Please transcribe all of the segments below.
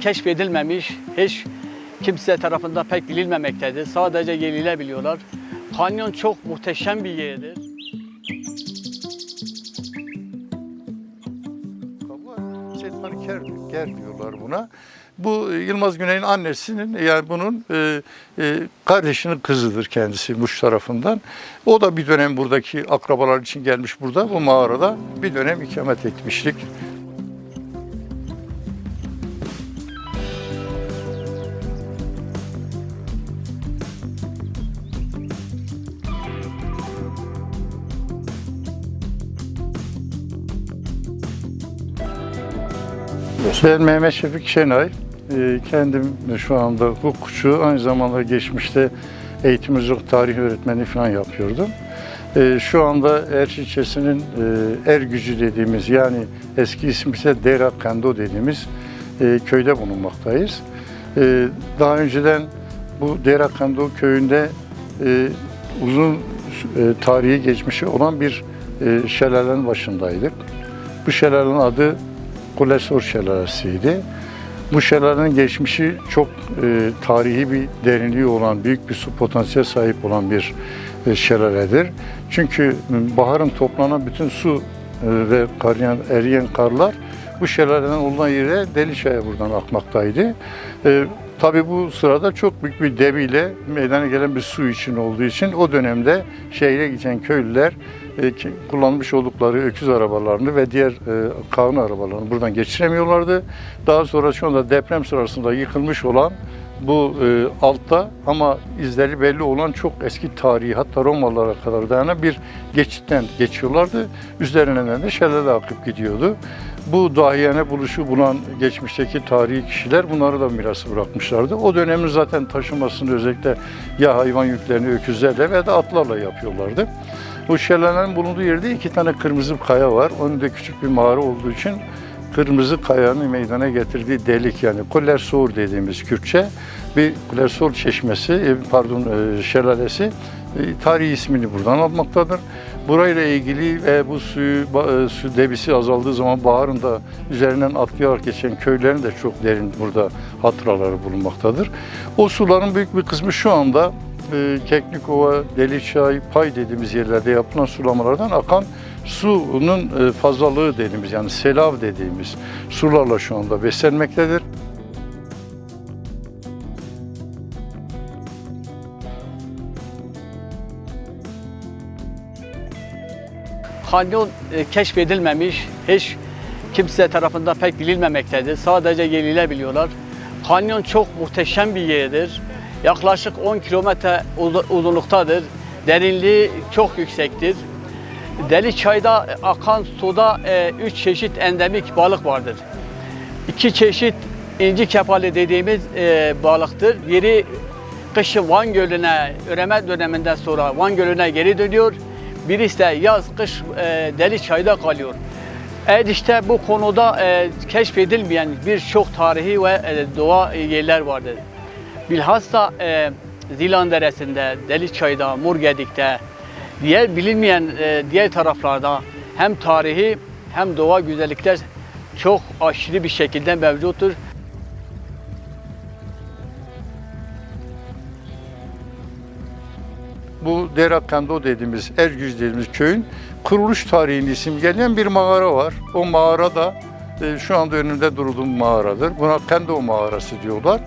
keşfedilmemiş, hiç kimse tarafından pek bilinmemektedir. Sadece yerliler biliyorlar. Kanyon çok muhteşem bir yerdir. Setmani ker, ker diyorlar buna. Bu e, Yılmaz Güney'in annesinin yani bunun e, e, kardeşinin kızıdır kendisi Muş tarafından. O da bir dönem buradaki akrabalar için gelmiş burada bu mağarada bir dönem ikamet etmişlik. Ben Mehmet Şefik Şenay. Ee, Kendim şu anda hukukçu, aynı zamanda geçmişte eğitim uzak tarih öğretmeni falan yapıyordum. Ee, Şu anda Erç ilçesinin e, Er Gücü dediğimiz yani eski ismi ise Dera Kendo dediğimiz e, köyde bulunmaktayız. Ee, Daha önceden bu Dera Kendo köyünde e, uzun tarihi geçmişi olan bir şelalenin başındaydık. Bu şelalenin adı Kulesor Şelalesi'ydi. Bu şelalenin geçmişi çok e, tarihi bir derinliği olan, büyük bir su potansiyel sahip olan bir e, şelaledir. Çünkü baharın toplanan bütün su e, ve karayan, eriyen karlar bu şelaleden olunan yere Delişa'ya buradan akmaktaydı. E, Tabii bu sırada çok büyük bir debiyle meydana gelen bir su için olduğu için o dönemde şehre giden köylüler kullanmış oldukları öküz arabalarını ve diğer e, kağın arabalarını buradan geçiremiyorlardı. Daha sonra şu anda deprem sırasında yıkılmış olan bu e, altta ama izleri belli olan çok eski tarihi hatta Romalılara kadar dayanan bir geçitten geçiyorlardı. Üzerinden de şelale akıp gidiyordu. Bu dahiyane buluşu bulan geçmişteki tarihi kişiler bunları da mirası bırakmışlardı. O dönemin zaten taşımasını özellikle ya hayvan yüklerini öküzlerle ve de atlarla yapıyorlardı. Bu şelalenin bulunduğu yerde iki tane kırmızı kaya var. Önünde küçük bir mağara olduğu için kırmızı kayanın meydana getirdiği delik yani Kollersor dediğimiz Kürtçe bir Kollersor çeşmesi e, pardon e, şelalesi e, tarihi ismini buradan almaktadır. Burayla ilgili ve bu suyu e, su debisi azaldığı zaman baharın da üzerinden atlayarak geçen köylerin de çok derin burada hatıraları bulunmaktadır. O suların büyük bir kısmı şu anda e, Keklikova, Deliçay, Pay dediğimiz yerlerde yapılan sulamalardan akan suyun e, fazlalığı dediğimiz yani selav dediğimiz sularla şu anda beslenmektedir. Kanyon e, keşfedilmemiş, hiç kimse tarafından pek bilinmemektedir. Sadece yerliler biliyorlar. Kanyon çok muhteşem bir yerdir. Yaklaşık 10 kilometre uz- uzunluktadır. Derinliği çok yüksektir. Deli çayda akan suda 3 çeşit endemik balık vardır. İki çeşit inci kepali dediğimiz e, balıktır. Biri kışın Van Gölü'ne, üreme döneminden sonra Van Gölü'ne geri dönüyor. Birisi de yaz, kış e, deli çayda kalıyor. Evet işte bu konuda e, keşfedilmeyen birçok tarihi ve e, doğa yerler vardır. Bilhassa e, Zilan Deresi'nde, Deliçay'da, Murgedik'te, diğer bilinmeyen e, diğer taraflarda hem tarihi hem doğa güzellikler çok aşırı bir şekilde mevcuttur. Bu Derakando dediğimiz, Ergüz dediğimiz köyün kuruluş tarihini simgeleyen bir mağara var. O mağara da e, şu anda önünde durduğum mağaradır. Buna Kendo mağarası diyorlar.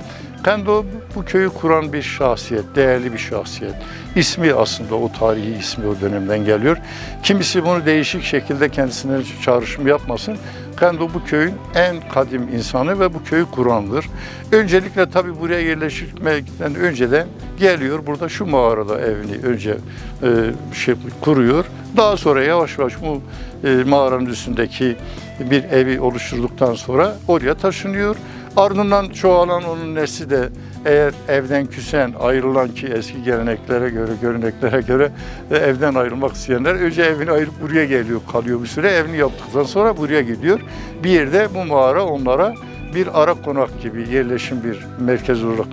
Kendo bu köyü kuran bir şahsiyet, değerli bir şahsiyet. İsmi aslında o tarihi ismi o dönemden geliyor. Kimisi bunu değişik şekilde kendisine çağrışım yapmasın. Kendo bu köyün en kadim insanı ve bu köyü kurandır. Öncelikle tabii buraya yerleşmekten önce de geliyor burada şu mağarada evini önce e, şey kuruyor. Daha sonra yavaş yavaş bu e, mağaranın üstündeki bir evi oluşturduktan sonra oraya taşınıyor. Ardından çoğalan onun nesli de eğer evden küsen, ayrılan ki eski geleneklere göre, göreneklere göre e, evden ayrılmak isteyenler önce evini ayırıp buraya geliyor, kalıyor bir süre. Evini yaptıktan sonra buraya gidiyor. Bir yerde bu mağara onlara bir ara konak gibi yerleşim bir merkez olarak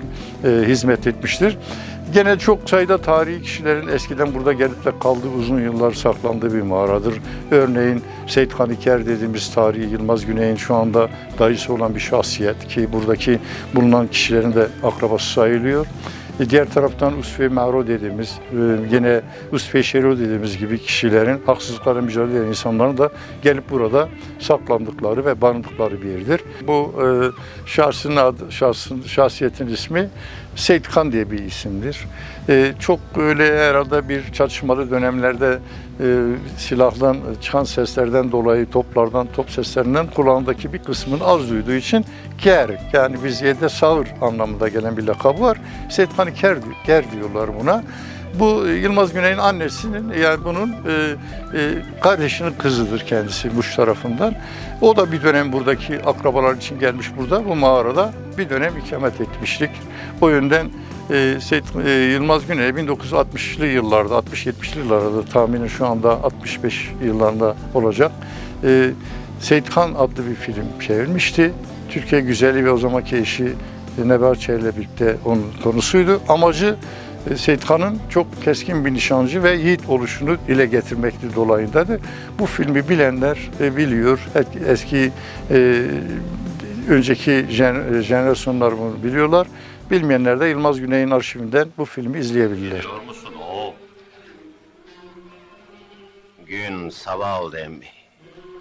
e, hizmet etmiştir. Gene çok sayıda tarihi kişilerin eskiden burada gelip de kaldığı uzun yıllar saklandığı bir mağaradır. Örneğin Seyit Haniker dediğimiz tarihi Yılmaz Güney'in şu anda dayısı olan bir şahsiyet ki buradaki bulunan kişilerin de akrabası sayılıyor. E, Diğer taraftan Usve Maro dediğimiz, e, yine Usve Şero dediğimiz gibi kişilerin haksızlıklara mücadele eden insanların da gelip burada saklandıkları ve barındıkları bir yerdir. Bu e, şahsın adı, şahsın, şahsiyetin ismi Seyit diye bir isimdir. E, çok öyle herhalde bir çatışmalı dönemlerde e, silahdan çıkan seslerden dolayı toplardan, top seslerinden kulağındaki bir kısmını az duyduğu için ker yani biz yerde sağır anlamında gelen bir lakabı var. Seyit Kan Ker, Ker diyorlar buna. Bu Yılmaz Güney'in annesinin yani bunun e, e, kardeşinin kızıdır kendisi Muş tarafından. O da bir dönem buradaki akrabalar için gelmiş burada bu mağarada bir dönem ikamet etmiştik. O yönden e, Seyit e, Yılmaz Güney 1960'lı yıllarda 60-70'li yıllarda tahminen şu anda 65 yıllarında olacak. E, Seyit adlı bir film çevirmişti. Türkiye Güzeli ve o zamanki eşi Nebahat Çehre ile birlikte onun konusuydu. Amacı Seyit Han'ın çok keskin bir nişancı ve yiğit oluşunu dile getirmektir dolayındadır. Bu filmi bilenler e, biliyor. Eski e, önceki jen- jenerasyonlar bunu biliyorlar. Bilmeyenler de Yılmaz Güney'in arşivinden bu filmi izleyebilirler. Biliyor musun o? Gün sabah oldu emmi.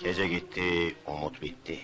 Gece gitti, umut bitti.